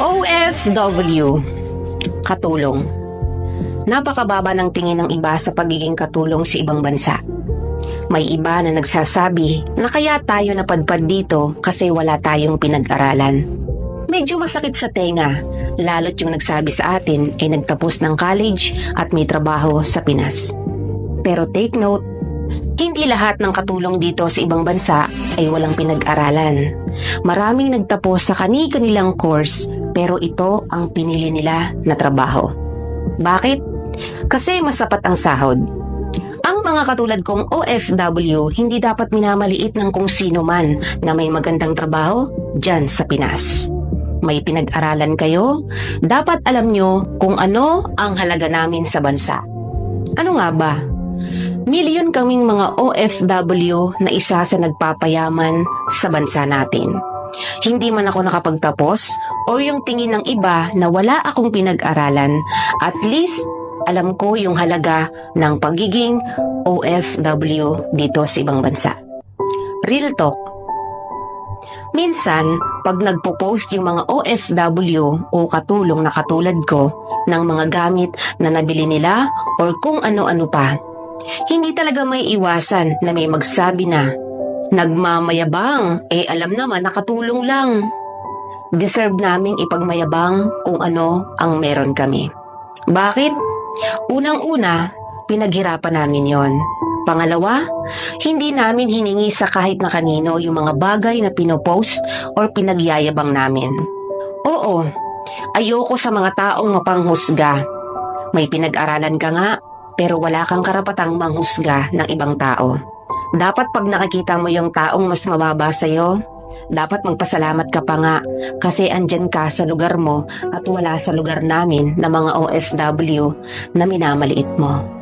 OFW Katulong Napakababa ng tingin ng iba sa pagiging katulong sa ibang bansa. May iba na nagsasabi na kaya tayo napadpad dito kasi wala tayong pinag-aralan. Medyo masakit sa tenga, lalo't yung nagsabi sa atin ay nagtapos ng college at may trabaho sa Pinas. Pero take note, hindi lahat ng katulong dito sa ibang bansa ay walang pinag-aralan. Maraming nagtapos sa kani-kanilang course pero ito ang pinili nila na trabaho. Bakit? Kasi masapat ang sahod. Ang mga katulad kong OFW hindi dapat minamaliit ng kung sino man na may magandang trabaho dyan sa Pinas. May pinag-aralan kayo, dapat alam nyo kung ano ang halaga namin sa bansa. Ano nga ba? Milyon kaming mga OFW na isa sa nagpapayaman sa bansa natin. Hindi man ako nakapagtapos o yung tingin ng iba na wala akong pinag-aralan, at least alam ko yung halaga ng pagiging OFW dito sa ibang bansa. Real talk. Minsan, pag nagpo-post yung mga OFW o katulong na katulad ko ng mga gamit na nabili nila or kung ano-ano pa, hindi talaga may iwasan na may magsabi na, Nagmamayabang, eh alam naman nakatulong lang. Deserve naming ipagmayabang kung ano ang meron kami. Bakit? Unang-una, pinaghirapan namin yon. Pangalawa, hindi namin hiningi sa kahit na kanino yung mga bagay na pinopost or pinagyayabang namin. Oo, ayoko sa mga taong mapanghusga. May pinag-aralan ka nga, pero wala kang karapatang manghusga ng ibang tao. Dapat pag nakikita mo yung taong mas mababa sa'yo, dapat magpasalamat ka pa nga kasi andyan ka sa lugar mo at wala sa lugar namin na mga OFW na minamaliit mo.